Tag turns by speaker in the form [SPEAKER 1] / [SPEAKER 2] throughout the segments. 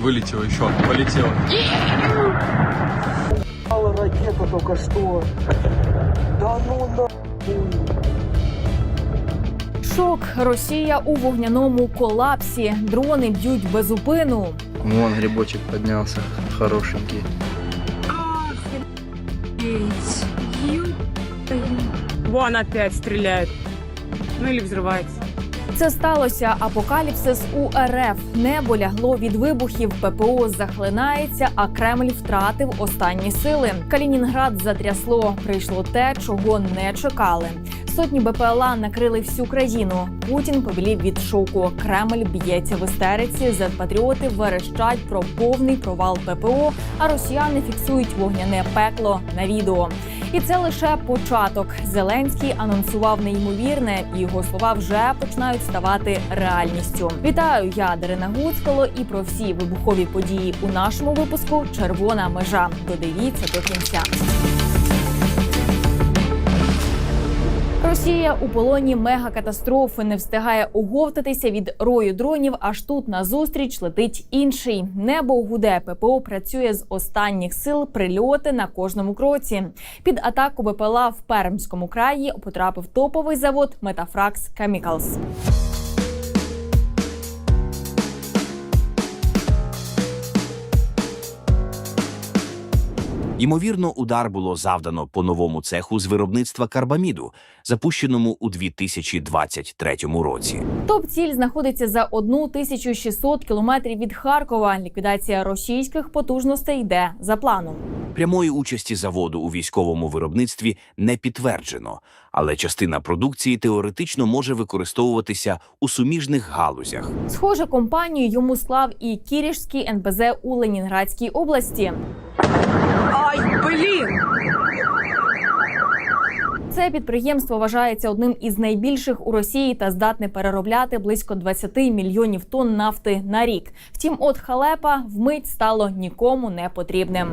[SPEAKER 1] Вылетело еще. Полетело.
[SPEAKER 2] Упала ракета только что. Да ну нахуй.
[SPEAKER 3] Шок. Росія у вогняному колапсі. Дрони б'ють без упину.
[SPEAKER 4] Вон грибочек поднялся, хорошенький.
[SPEAKER 5] Вон опять стреляют. Ну или взрывается.
[SPEAKER 3] Це сталося апокаліпсис у РФ. Небо лягло від вибухів, ППО захлинається, а Кремль втратив останні сили. Калінінград затрясло. Прийшло те, чого не чекали. Сотні БПЛА накрили всю країну. Путін побілів від шоку. Кремль б'ється в істериці. Зетпатріоти верещать про повний провал ППО, а росіяни фіксують вогняне пекло на відео. І це лише початок. Зеленський анонсував неймовірне, і його слова вже починають ставати реальністю. Вітаю, я Дарина Гуцкало, і про всі вибухові події у нашому випуску Червона межа. Додивіться до кінця. Росія у полоні мегакатастрофи не встигає оговтатися від рою дронів. Аж тут назустріч летить інший. Небо гуде ППО працює з останніх сил. Прильоти на кожному кроці. Під атаку БПЛА в Пермському краї потрапив топовий завод Метафракс Chemicals.
[SPEAKER 6] Ймовірно, удар було завдано по новому цеху з виробництва карбаміду, запущеному у 2023 році.
[SPEAKER 3] Топ-ціль знаходиться за 1600 кілометрів від Харкова. Ліквідація російських потужностей йде за планом.
[SPEAKER 6] Прямої участі заводу у військовому виробництві не підтверджено, але частина продукції теоретично може використовуватися у суміжних галузях.
[SPEAKER 3] Схоже, компанію йому склав і Кірішський НПЗ у Ленінградській області.
[SPEAKER 5] Ай, блін!
[SPEAKER 3] Це підприємство вважається одним із найбільших у Росії та здатне переробляти близько 20 мільйонів тонн нафти на рік. Втім, от халепа вмить стало нікому не потрібним.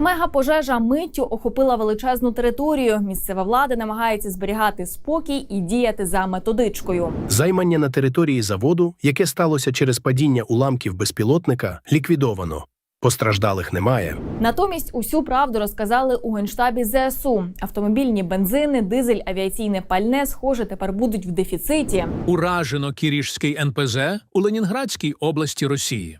[SPEAKER 3] Мегапожежа миттю охопила величезну територію. Місцева влада намагається зберігати спокій і діяти за методичкою.
[SPEAKER 7] Займання на території заводу, яке сталося через падіння уламків безпілотника, ліквідовано. Постраждалих немає.
[SPEAKER 3] Натомість усю правду розказали у генштабі ЗСУ. Автомобільні бензини, дизель, авіаційне пальне, схоже, тепер будуть в дефіциті.
[SPEAKER 8] Уражено Кірішський НПЗ у Ленінградській області Росії.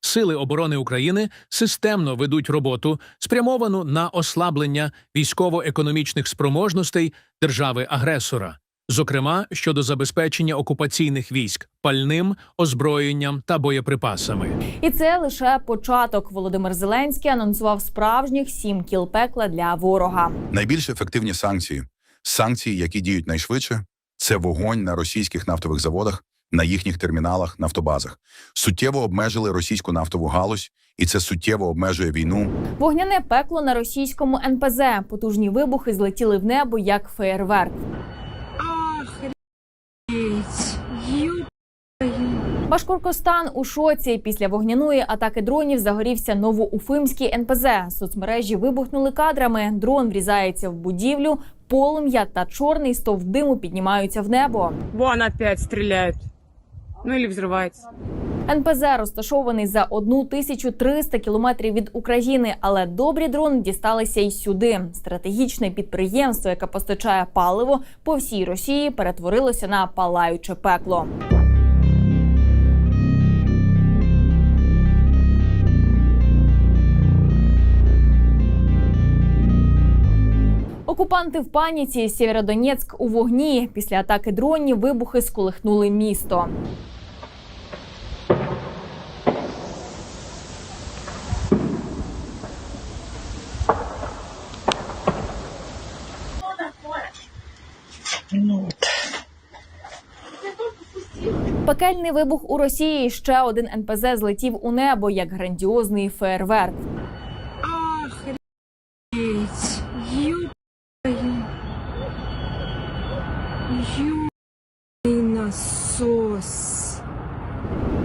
[SPEAKER 8] Сили оборони України системно ведуть роботу, спрямовану на ослаблення військово-економічних спроможностей держави-агресора, зокрема щодо забезпечення окупаційних військ пальним, озброєнням та боєприпасами.
[SPEAKER 3] І це лише початок. Володимир Зеленський анонсував справжніх сім кіл пекла для ворога.
[SPEAKER 9] Найбільш ефективні санкції санкції, які діють найшвидше, це вогонь на російських нафтових заводах, на їхніх терміналах, нафтобазах. Суттєво обмежили російську нафтову галузь, і це суттєво обмежує війну.
[SPEAKER 3] Вогняне пекло на російському НПЗ. Потужні вибухи злетіли в небо як феєрверк. Башкоркостан у шоці після вогняної атаки дронів загорівся новоуфимський НПЗ. Соцмережі вибухнули кадрами. Дрон врізається в будівлю, полум'я та чорний стовп диму піднімаються в небо.
[SPEAKER 5] Вон опять стреляют. Ну или взрывается.
[SPEAKER 3] НПЗ розташований за 1300 кілометрів від України, але добрі дрони дісталися й сюди. Стратегічне підприємство, яке постачає паливо по всій Росії, перетворилося на палаюче пекло. Окупанти в паніці Сєвєродонецьк у вогні. Після атаки дронів вибухи сколихнули місто. Пекельний вибух у Росії. Ще один НПЗ злетів у небо як грандіозний фейерверк.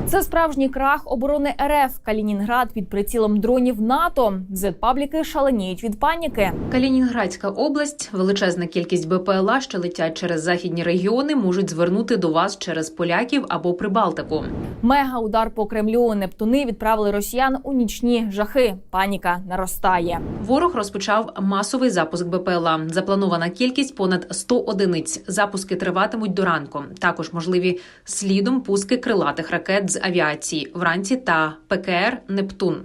[SPEAKER 3] Це справжній крах оборони РФ. Калінінград під прицілом дронів НАТО. Зетпабліки шаленіють від паніки.
[SPEAKER 1] Калінінградська область, величезна кількість БПЛА, що летять через західні регіони, можуть звернути до вас через поляків або Прибалтику.
[SPEAKER 3] Мега удар по Кремлю. Нептуни відправили росіян у нічні жахи. Паніка наростає.
[SPEAKER 1] Ворог розпочав масовий запуск БПЛА. Запланована кількість понад 100 одиниць. Запуски триватимуть до ранку. Також можливі слідом пуски крилатих ракет з авіації вранці та ПКР Нептун.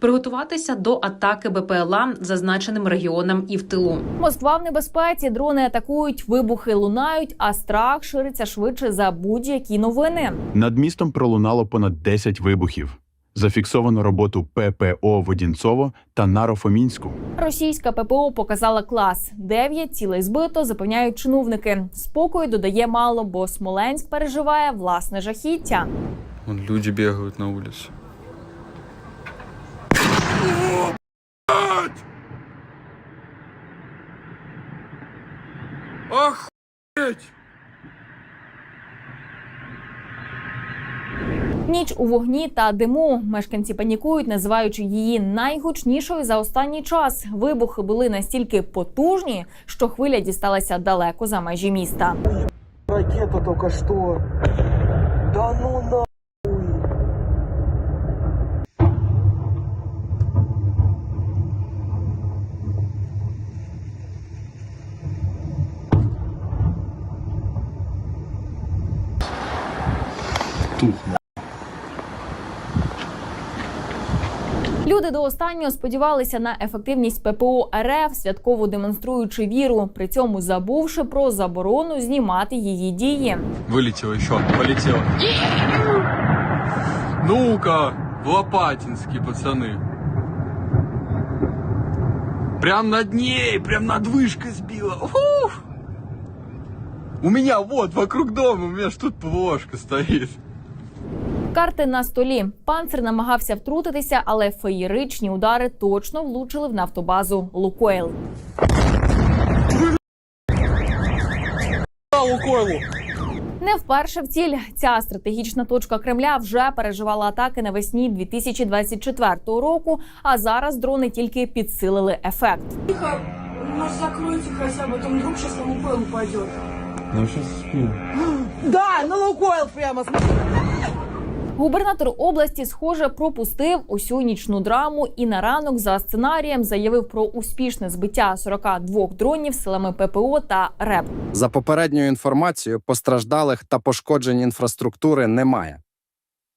[SPEAKER 1] Приготуватися до атаки БПЛА зазначеним регіонам і в тилу.
[SPEAKER 3] Москва в небезпеці. Дрони атакують, вибухи лунають, а страх шириться швидше за будь-які новини.
[SPEAKER 10] Над містом пролунало понад 10 вибухів. Зафіксовано роботу ППО в Одінцово та Нарофомінську.
[SPEAKER 3] Російська ППО показала клас. Дев'ять цілей збито, запевняють чиновники. Спокою додає мало, бо Смоленськ переживає власне жахіття.
[SPEAKER 4] Вон люди бегают на улице.
[SPEAKER 3] Ніч у вогні та диму. Мешканці панікують, називаючи її найгучнішою за останній час. Вибухи були настільки потужні, що хвиля дісталася далеко за межі міста.
[SPEAKER 2] Ракета только что. Да ну нахуй.
[SPEAKER 3] Люди до останнього сподівалися на ефективність ППО РФ, святково демонструючи віру, при цьому забувши про заборону знімати її дії.
[SPEAKER 4] Вылетел еще, полетел. Ну-ка, в Лопатинске, пацаны. Прям над ней, прям над вышкой сбила. Ух! У меня вот, вокруг дома, у меня ж тут ПВОшка стоит.
[SPEAKER 3] Карти на столі. Панцир намагався втрутитися, але феєричні удари точно влучили в нафтобазу Лукойл. Не вперше в ціль ця стратегічна точка Кремля вже переживала атаки навесні 2024 року. А зараз дрони тільки підсилили ефект.
[SPEAKER 11] Может, закройте хотя бы, там вдруг сейчас на Лукойл упадет.
[SPEAKER 4] Ну, сейчас спим.
[SPEAKER 11] Да, на Лукойл прямо.
[SPEAKER 3] Губернатор області, схоже, пропустив усю нічну драму і на ранок за сценарієм заявив про успішне збиття 42 дронів силами ППО та РЕБ.
[SPEAKER 12] За попередньою інформацією, постраждалих та пошкоджень інфраструктури немає.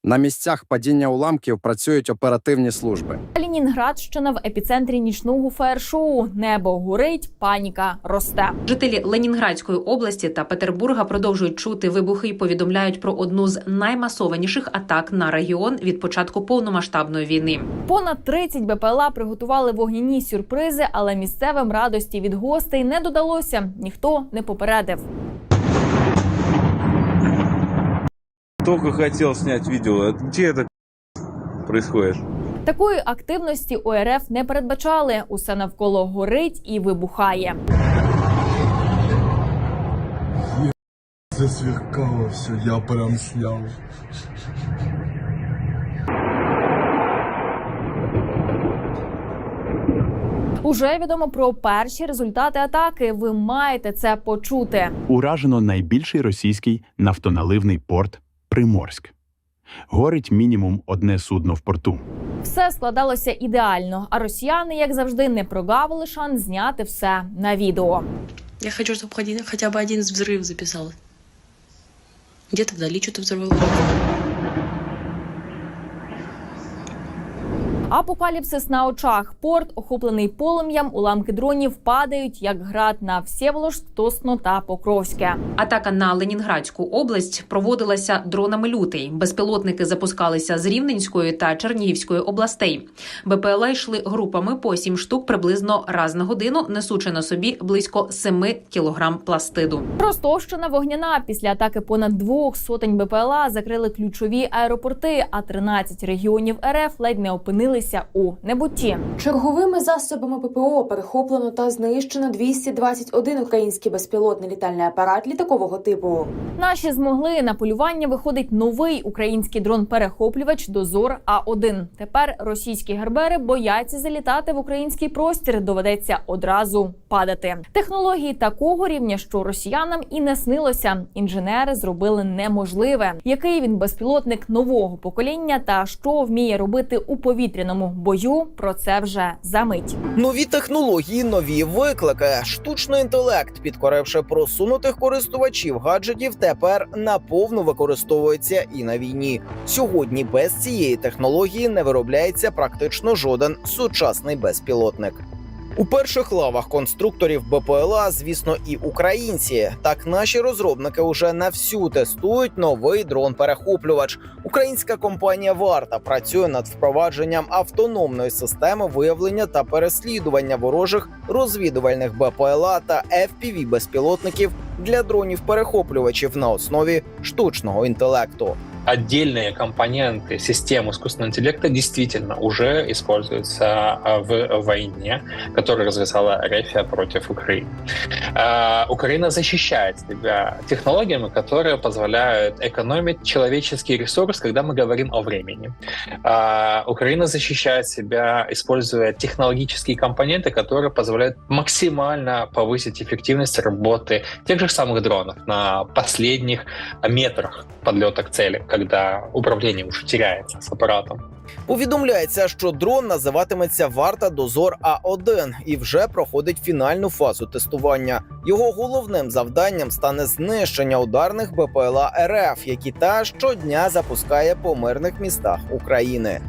[SPEAKER 12] На місцях падіння уламків працюють оперативні служби.
[SPEAKER 3] Калінінградщина в епіцентрі нічного фаєр-шоу. Небо горить, паніка росте.
[SPEAKER 1] Жителі Ленінградської області та Петербурга продовжують чути вибухи і повідомляють про одну з наймасованіших атак на регіон від початку повномасштабної війни.
[SPEAKER 3] Понад 30 БПЛА приготували вогняні сюрпризи, але місцевим радості від гостей не додалося. Ніхто не попередив.
[SPEAKER 13] Только хотел снять видео. Где это происходит?
[SPEAKER 3] Такої активності у РФ не передбачали. Усе навколо горить і вибухає.
[SPEAKER 13] Засверкало все, я прям снял.
[SPEAKER 3] Уже відомо про перші результати атаки. Ви маєте це почути.
[SPEAKER 10] Уражено найбільший російський нафтоналивний порт Приморськ. Горить мінімум одне судно в порту.
[SPEAKER 3] Все складалося ідеально, а росіяни, як завжди, не прогавили шанс зняти все на відео.
[SPEAKER 11] Я хочу, чтобы хотя бы один взрыв записал. Где-то вдали что-то взорвалось.
[SPEAKER 3] Апокаліпсис на очах. Порт, охоплений полум'ям, уламки дронів падають як град на Всеволожськ, Тосно та Покровське.
[SPEAKER 1] Атака на Ленінградську область проводилася дронами лютий. Безпілотники запускалися з Рівненської та Чернігівської областей. БПЛА йшли групами по сім штук приблизно раз на годину, несучи на собі близько 7 кілограм пластиду.
[SPEAKER 3] Ростовщина вогняна. Після атаки понад двох сотень БПЛА закрили ключові аеропорти, а 13 регіонів РФ ледь не опинилися залишилися у небутті.
[SPEAKER 14] Черговими засобами ППО перехоплено та знищено 221 український безпілотний літальний апарат літакового типу.
[SPEAKER 3] Наші змогли на полювання виходить новий український дрон-перехоплювач Дозор А1. Тепер російські гербери бояться залітати в український простір. Доведеться одразу падати. Технології такого рівня, що росіянам і не снилося. Інженери зробили неможливе. Який він безпілотник нового покоління та що вміє робити у повітряному бою? Про це вже за мить.
[SPEAKER 15] Нові технології, нові виклики. Штучний інтелект, підкоривши просунутих користувачів гаджетів, тепер наповну використовується і на війні. Сьогодні без цієї технології не виробляється практично жоден сучасний безпілотник. У перших лавах конструкторів БПЛА, звісно, і українці. Так наші розробники уже на всю тестують новий дрон-перехоплювач. Українська компанія Варта працює над впровадженням автономної системи виявлення та переслідування ворожих розвідувальних БПЛА та fpv безпілотників для дронів-перехоплювачів на основі штучного інтелекту.
[SPEAKER 16] Отдельные компоненты систем искусственного интеллекта действительно уже используются а, в войне, которую развязала Рефия против Украины. А, Украина защищает себя технологиями, которые позволяют экономить человеческий ресурс, когда мы говорим о времени. А, Украина защищает себя, используя технологические компоненты, которые позволяют максимально повысить эффективность работы тех же самых дронов на последних метрах подлета к цели, когда управління вже теряється з апаратом.
[SPEAKER 15] Повідомляється, що дрон називатиметься Варта Дозор А1 і вже проходить фінальну фазу тестування. Його головним завданням стане знищення ударних БПЛА РФ, які та щодня запускає по мирних містах України.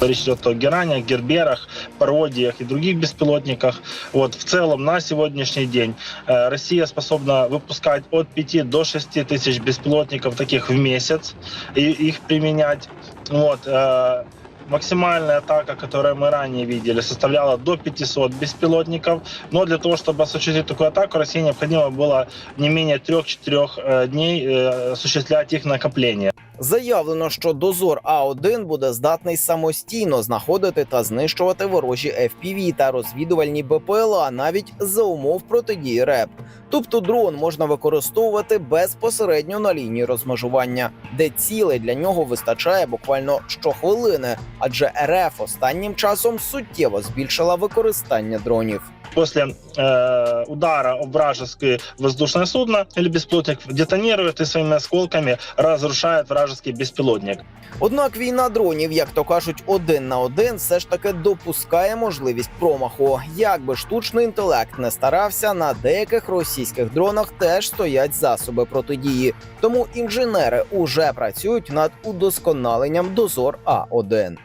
[SPEAKER 17] Речь идет о геранях, герберах, пародиях и других беспилотниках. Вот, в целом на сегодняшний день э, Россия способна выпускать от 5 до 6 тысяч беспилотников таких в месяц и их применять. Вот, э, максимальная атака, которую мы ранее видели, составляла до 500 беспилотников. Но для того, чтобы осуществить такую атаку, России необходимо было не менее 3-4 дней э, осуществлять их накопление.
[SPEAKER 15] Заявлено, що дозор А1 буде здатний самостійно знаходити та знищувати ворожі FPV та розвідувальні БПЛА навіть за умов протидії РЕП. Тобто дрон можна використовувати безпосередньо на лінії розмежування, де цілей для нього вистачає буквально щохвилини, адже РФ останнім часом суттєво збільшила використання дронів.
[SPEAKER 17] После э, удара об вражеское воздушное судно или беспилотник детонирует и своими осколками разрушает вражеский беспилотник.
[SPEAKER 15] Однак війна дронів, як то кажуть, один на один, все ж таки допускає можливість промаху. Як би штучний інтелект не старався, на деяких російських дронах теж стоять засоби протидії. Тому інженери уже працюють над удосконаленням дозор А1.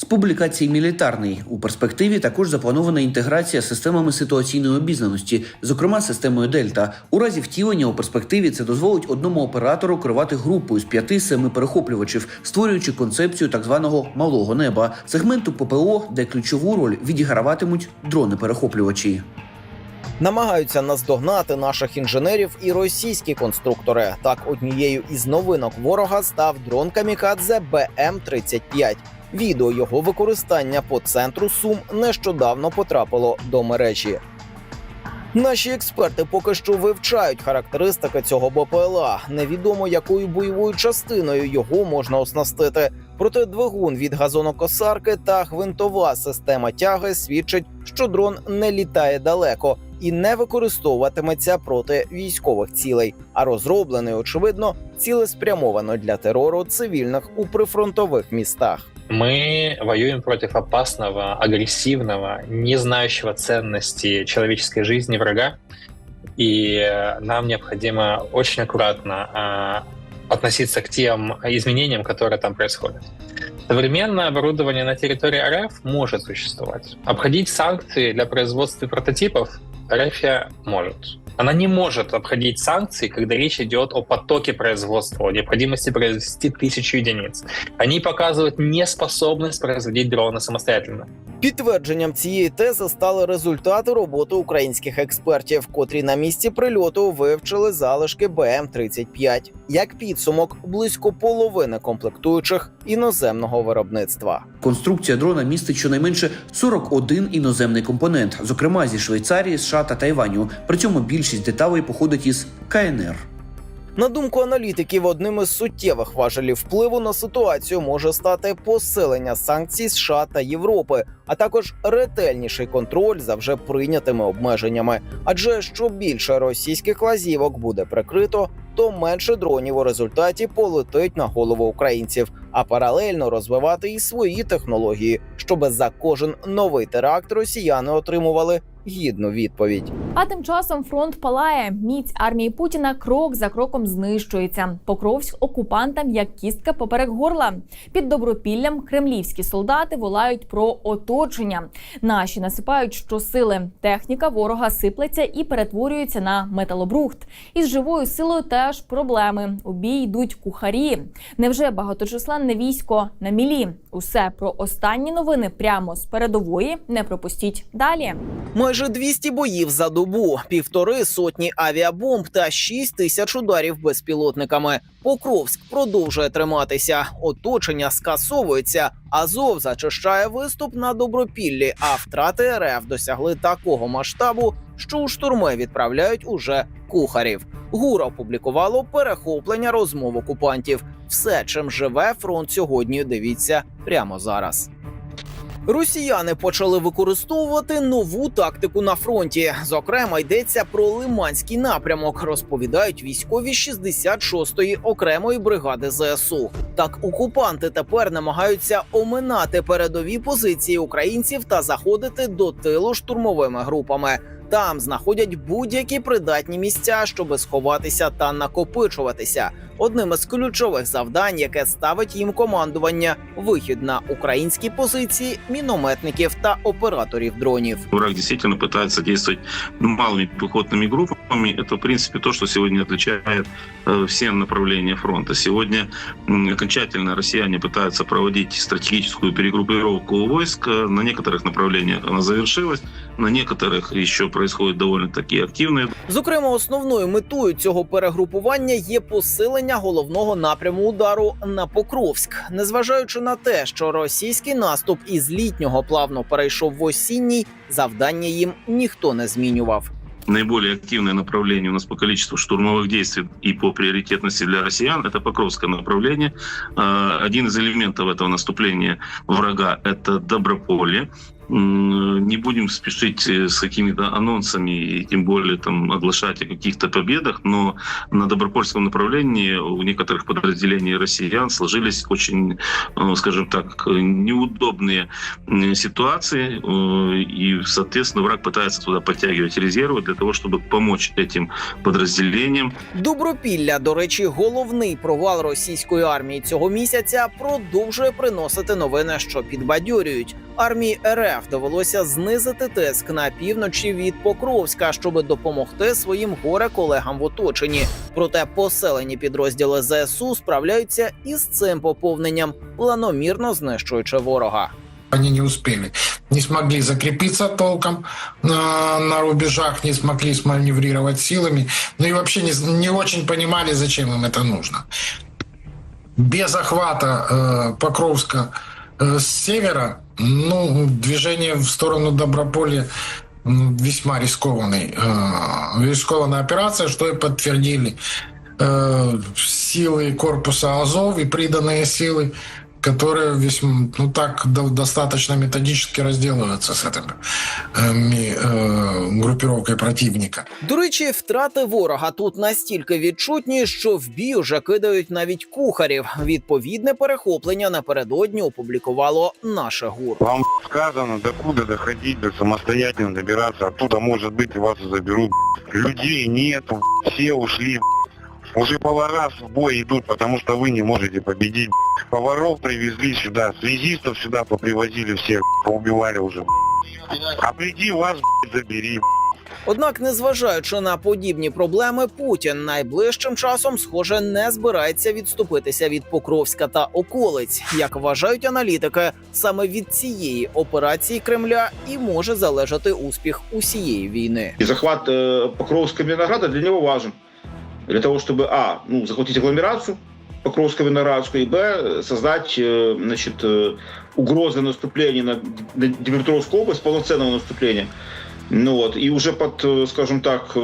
[SPEAKER 18] З публікації мілітарний у перспективі також запланована інтеграція з системами ситуаційної обізнаності, зокрема системою Дельта. У разі втілення у перспективі це дозволить одному оператору керувати групою з 5-7 перехоплювачів, створюючи концепцію так званого малого неба, сегменту ППО, де ключову роль відіграватимуть дрони-перехоплювачі.
[SPEAKER 15] Намагаються наздогнати наших інженерів і російські конструктори. Так, однією із новинок ворога став дрон Камікадзе БМ-35. Відео його використання по центру Сум нещодавно потрапило до мережі. Наші експерти поки що вивчають характеристики цього БПЛА. Невідомо якою бойовою частиною його можна оснастити. Проте двигун від газонокосарки та гвинтова система тяги свідчить, що дрон не літає далеко і не використовуватиметься проти військових цілей, а розроблений, очевидно, цілеспрямовано для терору цивільних у прифронтових містах.
[SPEAKER 16] Мы воюем против опасного, агрессивного, не знающего ценности человеческой жизни врага. И э, нам необходимо очень аккуратно э, относиться к тем изменениям, которые там происходят. Современное оборудование на территории РФ может существовать. Обходить санкции для производства прототипов РФ может. Она не может обходить санкции, когда речь идет о потоке производства, о необходимости произвести тысячу единиц. Они показывают неспособность производить дроны самостоятельно.
[SPEAKER 15] Підтвердженням цієї тези стали результати роботи українських експертів, котрі на місці прильоту вивчили залишки БМ-35. Як підсумок, близько половини комплектуючих іноземного виробництва.
[SPEAKER 18] Конструкція дрона містить щонайменше 41 іноземний компонент, зокрема зі Швейцарії, США та Тайваню. При цьому більшість деталей походить із КНР.
[SPEAKER 15] На думку аналітиків, одним із суттєвих важелів впливу на ситуацію може стати посилення санкцій США та Європи, а також ретельніший контроль за вже прийнятими обмеженнями. Адже що більше російських лазівок буде прикрито, то менше дронів у результаті полетить на голову українців, а паралельно розвивати і свої технології, щоби за кожен новий теракт росіяни отримували гідну відповідь.
[SPEAKER 3] А тим часом фронт палає. Міць армії Путіна крок за кроком знищується. Покровськ окупантам як кістка поперек горла. Під добропіллям кремлівські солдати волають про оточення. Наші насипають щосили. Техніка ворога сиплеться і перетворюється на металобрухт. Із живою силою теж проблеми. У бій йдуть кухарі. Невже багаточисленне військо на мілі? Усе про останні новини прямо з передової. Не пропустіть далі.
[SPEAKER 15] Майже 200 боїв за добу, півтори сотні авіабомб та 6 тисяч ударів безпілотниками. Покровськ продовжує триматися. Оточення скасовується. Азов зачищає виступ на добропіллі. А втрати РФ досягли такого масштабу, що у штурми відправляють уже кухарів. ГУР опублікувало перехоплення розмов окупантів. Все, чим живе фронт сьогодні. Дивіться прямо зараз. Росіяни почали використовувати нову тактику на фронті. Зокрема, йдеться про Лиманський напрямок. Розповідають військові 66-ї окремої бригади ЗСУ. Так окупанти тепер намагаються оминати передові позиції українців та заходити до тилу штурмовими групами. Там знаходять будь-які придатні місця, щоби сховатися та накопичуватися Одним із ключових завдань, яке ставить їм командування, вихід на українські позиції мінометників та операторів дронів.
[SPEAKER 19] Враг действительно пытается действовать малыми пехотными группами. Это, в принципе, то, что сегодня отличает э, все направления фронта. Сегодня м, окончательно россияне пытаются проводить стратегическую перегруппировку войск. Э, На некоторых направлениях она завершилась, на некоторых еще происходит довольно-таки активные
[SPEAKER 15] Зокрема, основною метою цього перегрупування є посилення головного напряму удару на Покровськ, незважаючи на те, що російський наступ із літнього плавно перейшов в осінній, завдання їм ніхто не змінював.
[SPEAKER 19] наиболее активное направление у нас по количеству штурмовых действий и по приоритетности для россиян – это Покровское направление. Э, Один из элементов этого наступления врага – это Доброполье. М, Не будем спешить э, с какими-то анонсами и тем более там оглашать о каких-то победах, но на Добропольском направлении у некоторых подразделений россиян сложились очень, э, скажем так, неудобные м, ситуации, э, и, соответственно, враг пытается туда подтягивать резервы для того, чтобы помочь этим подразделениям.
[SPEAKER 15] Добропілля, до речі, головний провал російської армії цього місяця продовжує приносити новини, що підбадьорюють. Армії РФ довелося знизити тиск на півночі від Покровська, щоб допомогти своїм горе колегам в оточенні. Проте поселені підрозділи ЗСУ справляються із цим поповненням, планомірно знищуючи ворога.
[SPEAKER 20] Они не успели, не смогли закрепиться толком на, на рубежах, не смогли сманеврировать силами, ну и вообще не, не очень понимали, зачем им это нужно. Без охвата э, Покровска э, с севера, ну, движение в сторону Доброполья м, весьма рискованный, э, рискованная операция, что и подтвердили э, силы корпуса Азов и приданные силы которые весьма, ну так до- достаточно методически разделываются с этой э, ми- э, группировкой противника.
[SPEAKER 15] До речі, втрати ворога тут настільки відчутні, що в бій уже кидають навіть кухарів. Відповідне перехоплення напередодні опублікувало наше гур.
[SPEAKER 21] Вам сказано, докуда доходить, до самостоятельно добираться. Оттуда, может быть, вас и заберут. Людей нету, все ушли. Уже повара в бой идут, потому что вы не можете победить. Поваров привезли сюда, связистов сюда попривозили всех, поубивали уже. А приди вас забери.
[SPEAKER 15] Однак, незважаючи на подібні проблеми, Путін найближчим часом, схоже, не збирається відступитися від Покровська та околиць. Як вважають аналітики, саме від цієї операції Кремля і може залежати успіх усієї війни.
[SPEAKER 22] И захват э, Покровска Винограда для него важен. Для того, чтобы, а, ну, захватить агломерацию,
[SPEAKER 23] Покровско-Виноградскую, и б. создать э, значит, э, угрозы наступления на Днепропетровскую область, полноценного наступления. Ну вот, и уже под, э, скажем так,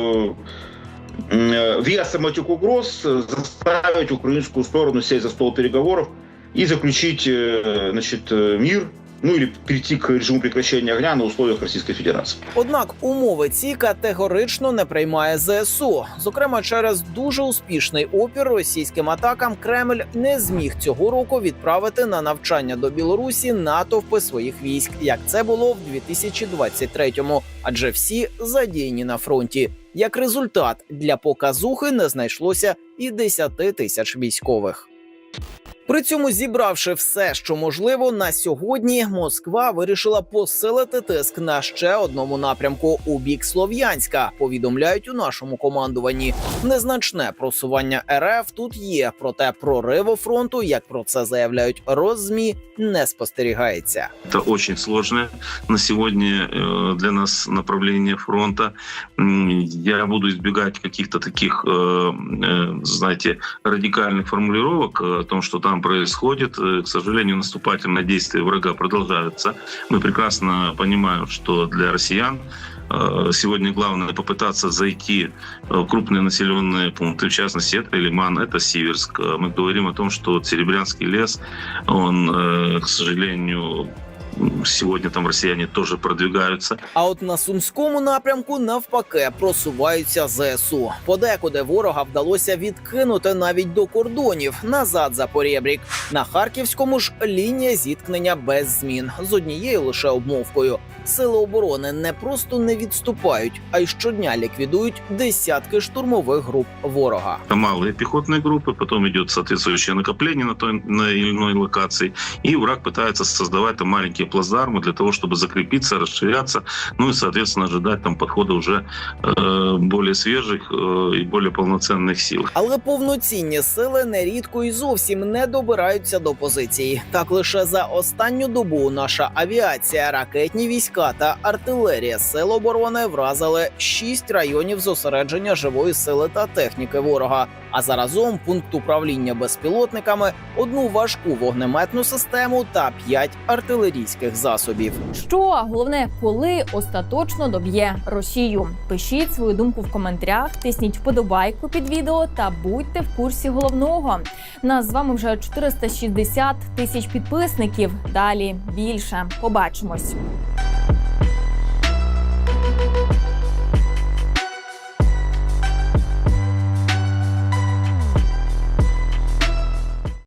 [SPEAKER 23] весом этих угроз заставить украинскую сторону сесть за стол переговоров и заключить значит, мир, ну или перейти к режиму прекращения огня на условиях Российской Федерации.
[SPEAKER 15] Однак умови ці категорично не приймає ЗСУ. Зокрема, через дуже успішний опір російським атакам Кремль не зміг цього року відправити на навчання до Білорусі натовпи своїх військ, як це було в 2023-му, адже всі задіяні на фронті. Як результат, для показухи не знайшлося і 10 тисяч військових. При цьому, зібравши все, що можливо, на сьогодні Москва вирішила посилити тиск на ще одному напрямку у бік Слов'янська. Повідомляють у нашому командуванні. Незначне просування РФ тут є, проте прориву фронту, як про це заявляють роззмі, не спостерігається.
[SPEAKER 19] Это очень сложное на сегодня э, для нас направление фронта. М, Я буду избегать каких-то таких, э, э, знаете, радикальных формулировок э, о том, что там происходит. Э, К сожалению, наступательные действия врага продолжаются. Мы прекрасно понимаем, что для россиян э, сегодня главное попытаться зайти э, в крупные населенные пункты, в частности, это Лиман, это Сиверск. Э, Мы говорим о том, что вот Серебрянский лес, он, э, к сожалению, м, сегодня там россияне тоже продвигаются.
[SPEAKER 15] А от на сумському напрямку навпаки просуваються ЗСУ. Подекуди ворога вдалося відкинути навіть до кордонів назад за порєбрік. На харківському ж лінія зіткнення без змін з однією лише обмовкою Сили оборони не просто не відступають, а й щодня ліквідують десятки штурмових груп ворога.
[SPEAKER 19] Это малые пехотные группы, потом идет соответствующее накопление на той на или иной локации, и враг пытается создавать там маленькие плацдармы для того, чтобы закрепиться, расширяться, ну и, соответственно, ожидать там подхода уже э, более свежих э, и более полноценных сил.
[SPEAKER 15] Але повноцінні сили нерідко і зовсім не добираються до позицій. Так лише за останню добу наша авіація, ракетні війська та артилерія сил оборони вразили шість районів зосередження живої сили та техніки ворога. А заразом пункт управління безпілотниками, одну важку вогнеметну систему та п'ять артилерійських засобів.
[SPEAKER 3] Що головне, коли остаточно доб'є Росію? Пишіть свою думку в коментарях, тисніть вподобайку під відео та будьте в курсі головного. Нас з вами вже 460 тисяч підписників. Далі більше. Побачимось.